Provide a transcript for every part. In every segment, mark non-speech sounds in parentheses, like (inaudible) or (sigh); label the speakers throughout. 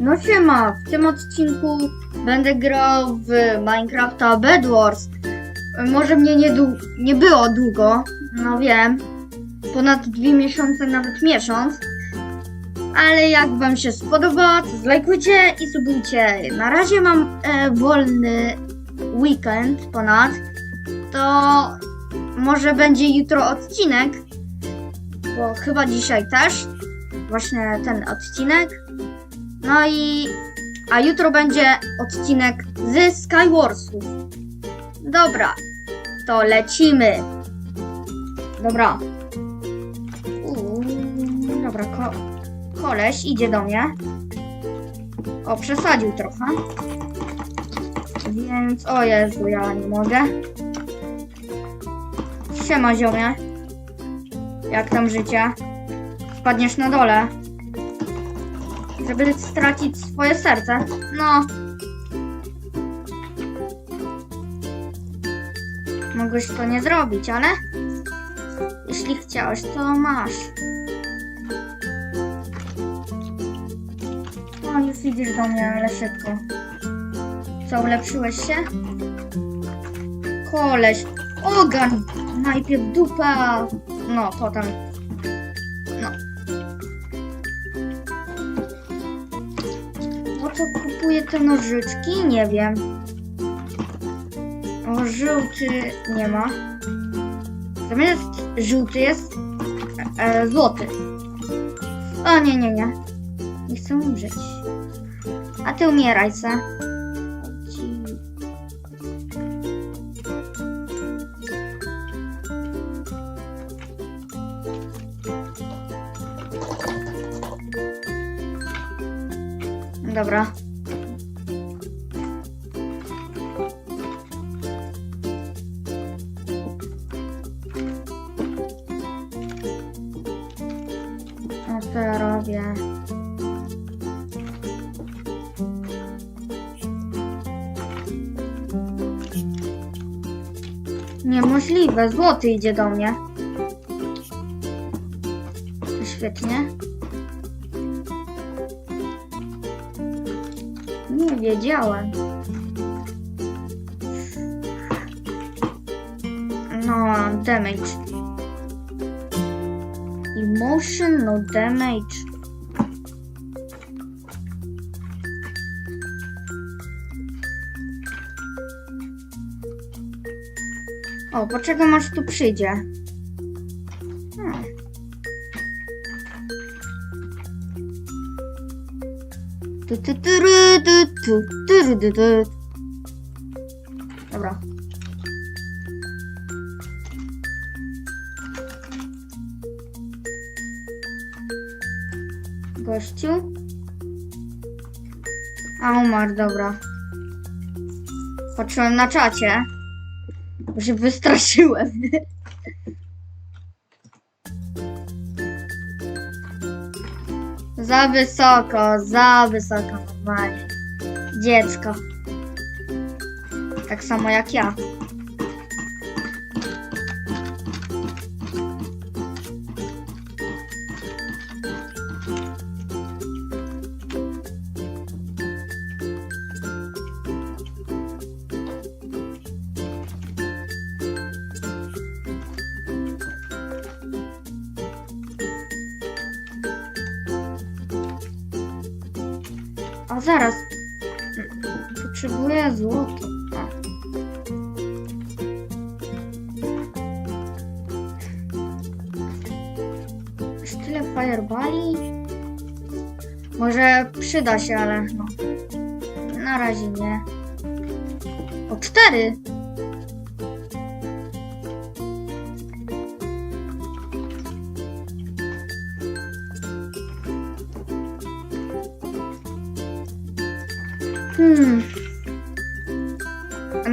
Speaker 1: No siema, w tym odcinku będę grał w Minecrafta Bed Wars. Może mnie nie, nie było długo, no wiem, ponad dwie miesiące, nawet miesiąc. Ale jak wam się spodoba, to zlajkujcie i subujcie. Na razie mam e, wolny weekend ponad, to może będzie jutro odcinek, bo chyba dzisiaj też, właśnie ten odcinek. No i. A jutro będzie odcinek ze Skywarsów. Dobra, to lecimy. Dobra. Uuu, dobra, ko koleś idzie do mnie. O, przesadził trochę. Więc, o Jezu, ja nie mogę. Siema, ziomie. Jak tam życie? Spadniesz na dole żeby stracić swoje serce. No. Mogłeś to nie zrobić, ale jeśli chciałeś, to masz. O, już idziesz do mnie, ale szybko. Co, ulepszyłeś się? Koleś, ogarn! Najpierw dupa! No, potem kupuję te nożyczki? Nie wiem. O, żółty nie ma. Zamiast żółty jest e, e, złoty. O, nie, nie, nie. Nie chcę umrzeć. A ty umieraj se. Dobra. Niemożliwe, złoty idzie do mnie. Świetnie. Nie wiedziałem. No, damage. Emotion, no damage. O, poczekam aż tu przyjdzie. Dobra. Gościu. A umarł, dobra. Patrzyłem na czacie. Bo się wystraszyłem. Za wysoko, za wysoko normalnie. Dziecko. Tak samo jak ja. A zaraz. Potrzebuję złoto. A. Aż tyle firebali? Może przyda się, ale no. Na razie nie. O cztery!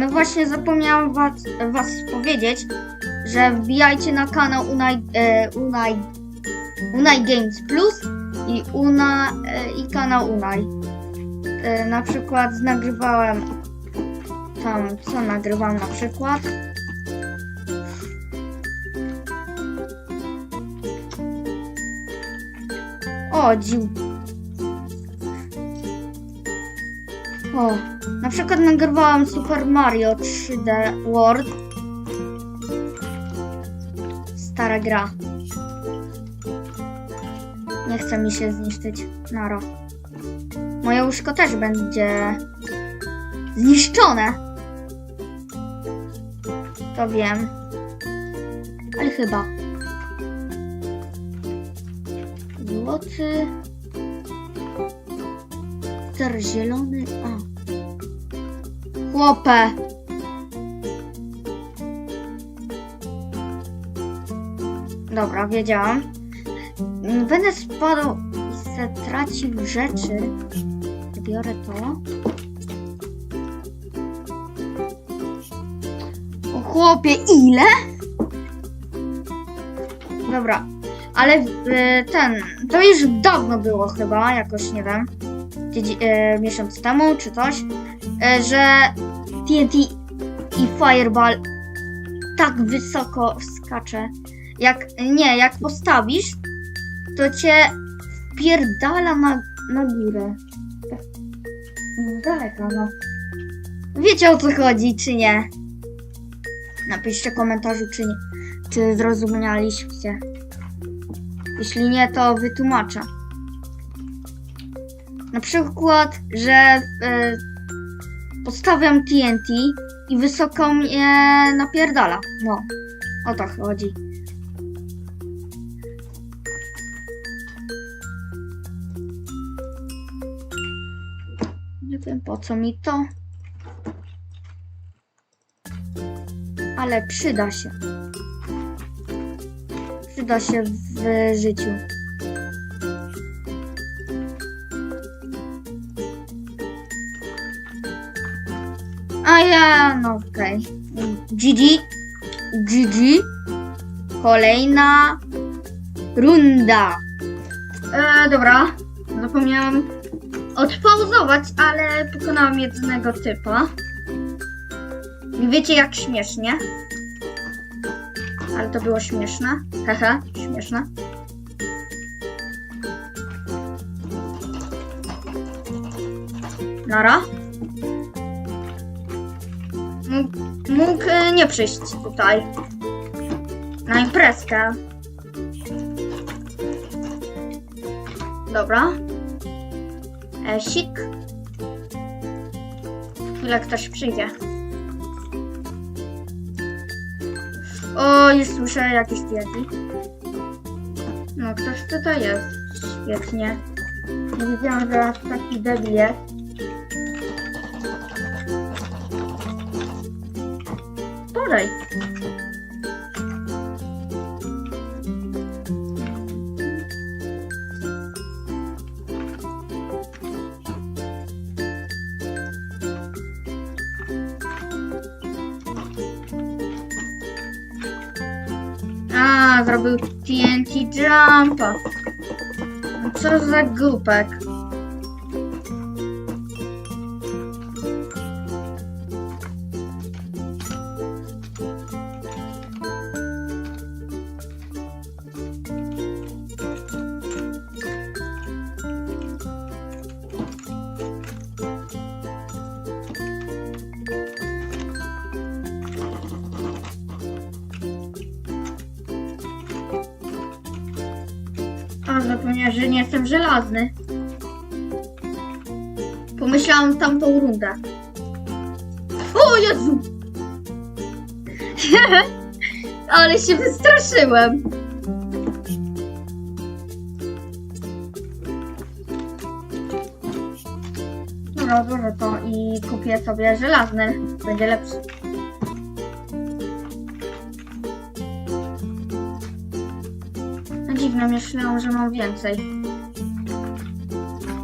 Speaker 1: No właśnie zapomniałam was, was powiedzieć, że wbijajcie na kanał Unai, e, Unai, Unai Games Plus i, Una, e, i kanał Unai. E, na przykład nagrywałem tam, co nagrywam na przykład? O, dziw. O, na przykład nagrywałam Super Mario 3D World. Stara gra. Nie chce mi się zniszczyć. Naro. Moje łóżko też będzie zniszczone. To wiem. Ale chyba. Złoty. Ster zielony. A. Chłopę. Dobra, wiedziałam. Będę spadał i se tracił rzeczy. Biorę to. O chłopie, ile? Dobra, ale e, ten, to już dawno było chyba, jakoś nie wiem, tydzień, e, miesiąc temu czy coś, e, że TNT i Fireball tak wysoko skacze. Jak, nie, jak postawisz, to cię wpierdala na, na górę. Tak z daleka, no. Wiecie o co chodzi, czy nie? Napiszcie w komentarzu, czy nie. Czy zrozumialiście? Jeśli nie, to wytłumaczę. Na przykład, że e, postawiam TNT i wysoko mnie napierdala. No, o to chodzi. Nie wiem po co mi to. Ale przyda się. Przyda się w życiu. A ja, no okej. GG. GG. Kolejna runda. E, dobra. Zapomniałam odpauzować, ale pokonałam jednego typa. I wiecie jak śmiesznie? Ale to było śmieszne. Hehe, śmieszne. Nara. Mógł, e, nie przyjść tutaj. Na imprezkę. Dobra. Esik. Chwilę ktoś przyjdzie. O, już słyszę jakieś diety. No, ktoś tutaj jest. Świetnie. Nie że aż taki debil jest. Podaj. A, zrobił TNT Jumpa. Co za głupek. Że nie jestem żelazny. Pomyślałam tamtą rundę. O Jezu! (laughs) Ale się wystraszyłem. Dobra, złożę to i kupię sobie żelazny. Będzie lepszy. Dziwne, myślałam, że mam więcej.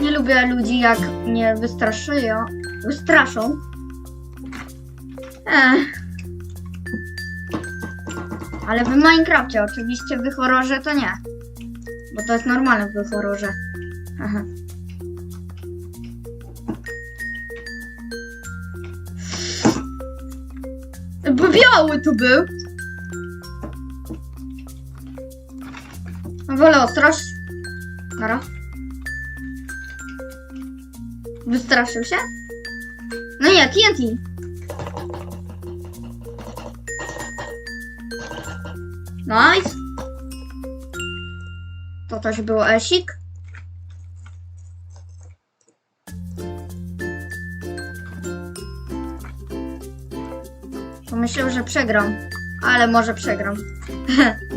Speaker 1: Nie lubię ludzi, jak mnie wystraszyją. Wystraszą. Ech. Ale w Minecrafcie oczywiście w horrorze to nie. Bo to jest normalne w horrorze. Aha. Bo biały tu był. Wolę ostroż. Nara. Wystraszył się? No nie, TNT. Nice. To też był esik. Pomyślał, że przegram, ale może przegram. (laughs)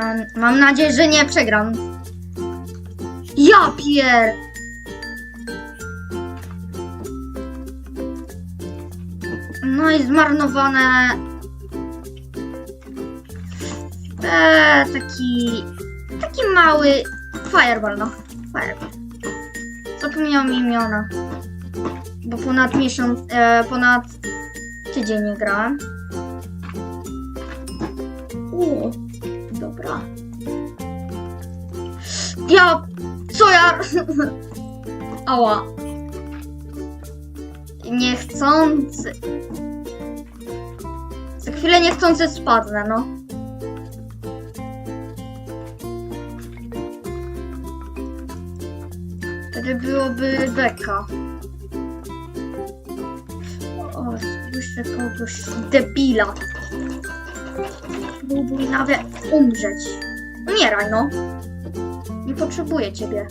Speaker 1: mam, mam nadzieję, że nie przegram. Ja pier... No i zmarnowane. Eee, taki. Taki mały. Fireball, no. Fireball. Zapomniałam imiona. Bo ponad miesiąc. E, ponad tydzień nie grałem. O, dobra. Ja. Co ja. (laughs) Ała. Niechcący. Za chwilę niechcący spadnę, no. Wtedy byłoby beka. O, słyszę kogoś debila. Byłby nawet umrzeć. Umieraj, no. Nie potrzebuję ciebie.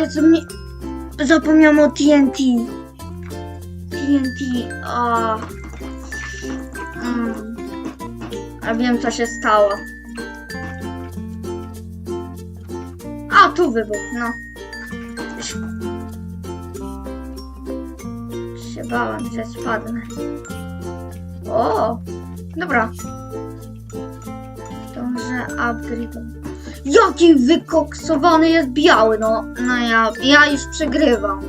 Speaker 1: Ja co mnie... Zapomniałam o TNT. TNT, a... Mm. A wiem, co się stało. A, tu wybuch, no. Się bałam, że spadnę. O, dobra. Dążę upgrade. Jaki wykoksowany jest biały, no. No ja, ja już przegrywam.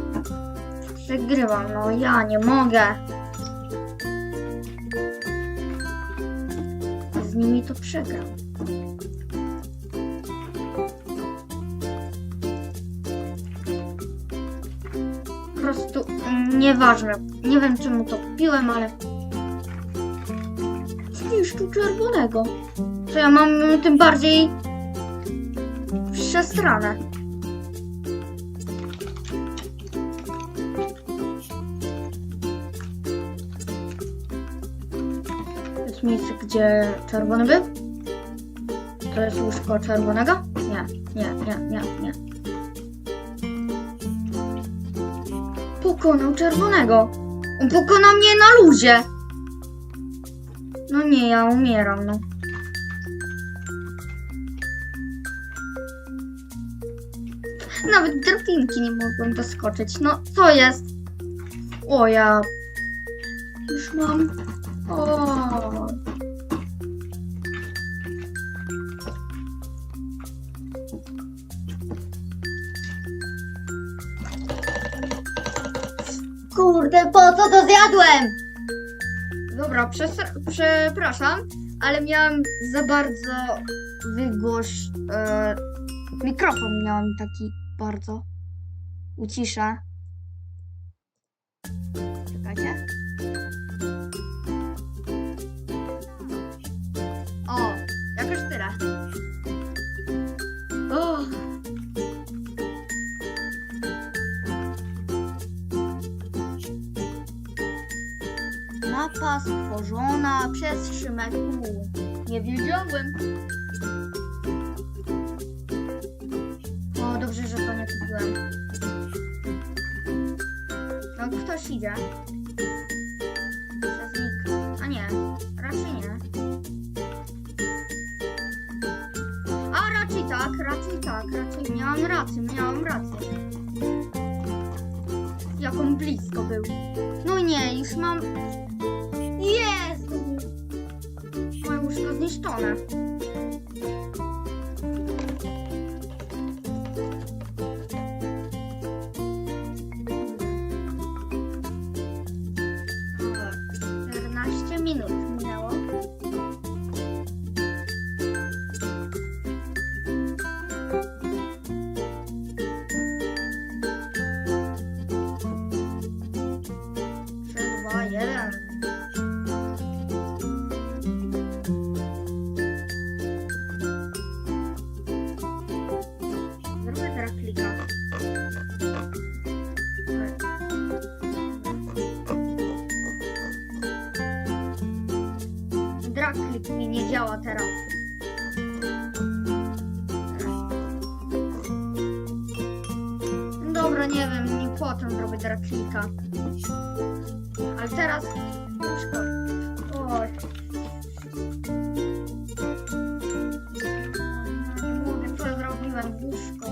Speaker 1: Przegrywam, no ja nie mogę. Z nimi to przegram. Nieważne. Nie wiem czemu to kupiłem, ale... Zniszczył czerwonego. To ja mam tym bardziej przestranę. Jest miejsce, gdzie czerwony był? To jest łóżko czerwonego? Nie, nie, nie, nie, nie. Pokonał czerwonego. On pokonał mnie na luzie. No nie, ja umieram, no. Nawet drabinki nie mogłem doskoczyć. No, co jest? O, ja... Już mam... O. po co to zjadłem? Dobra, przepraszam, ale miałam za bardzo wygłoś... E, mikrofon miałam taki bardzo. Uciszę. Czekajcie. Mapa stworzona przez Szymek U. Nie wiedziałem. O, dobrze, że to nie kupiłem. No, ktoś idzie. Przez nick. A nie, raczej nie. A, raczej tak, raczej tak, raczej miałam rację, miałam rację. Jak on blisko był. No nie, już mam... łóżko zniszczone. Nie wiem, nie potem zrobię draklika. Ale teraz. Oj. Nie mogę, co zrobiłem? Łóżko.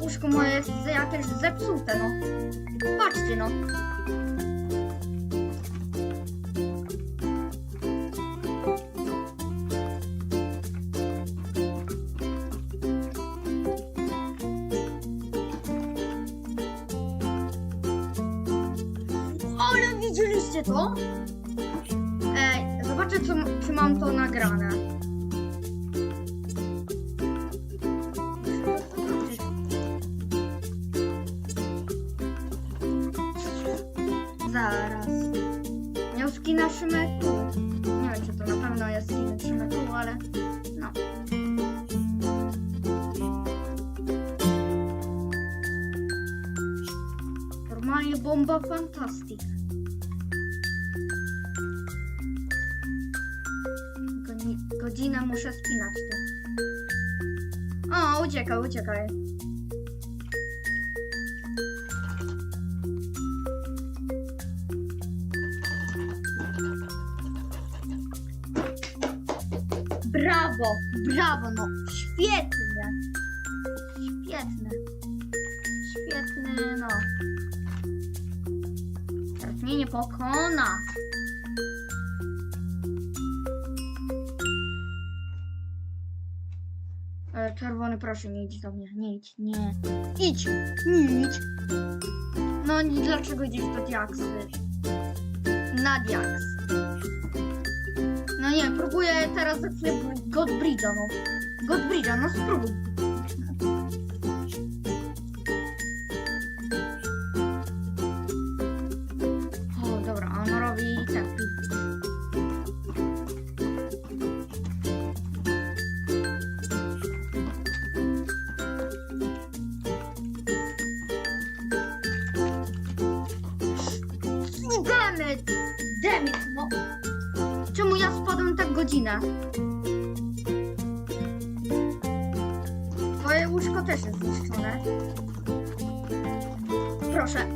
Speaker 1: Łóżko moje jest jakieś zepsute, no. Patrzcie, no. Ale widzieliście to? Ej, zobaczę, czy mam to nagrane. Godzinę muszę spinać tu. O, uciekaj, uciekaj. Brawo, brawo, no świetnie. Świetne. Świetny, no. Teraz mnie nie pokona. E, Czerwony, proszę, nie idź do mnie. Nie idź, nie. Idź, nie idź. No i dlaczego idziesz do diaksy? Na diaks. No nie, próbuję teraz za chwilę Godbridge'a, no. Godbridge'a, no spróbuj. Godzinę? Twoje łóżko też jest zniszczone. Proszę.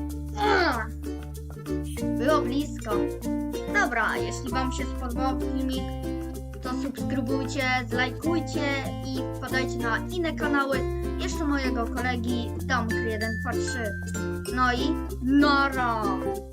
Speaker 1: Było blisko. Dobra, jeśli Wam się spodobał filmik, to subskrybujcie, zlajkujcie i wpadajcie na inne kanały. Jeszcze mojego kolegi Damk123. No i nara!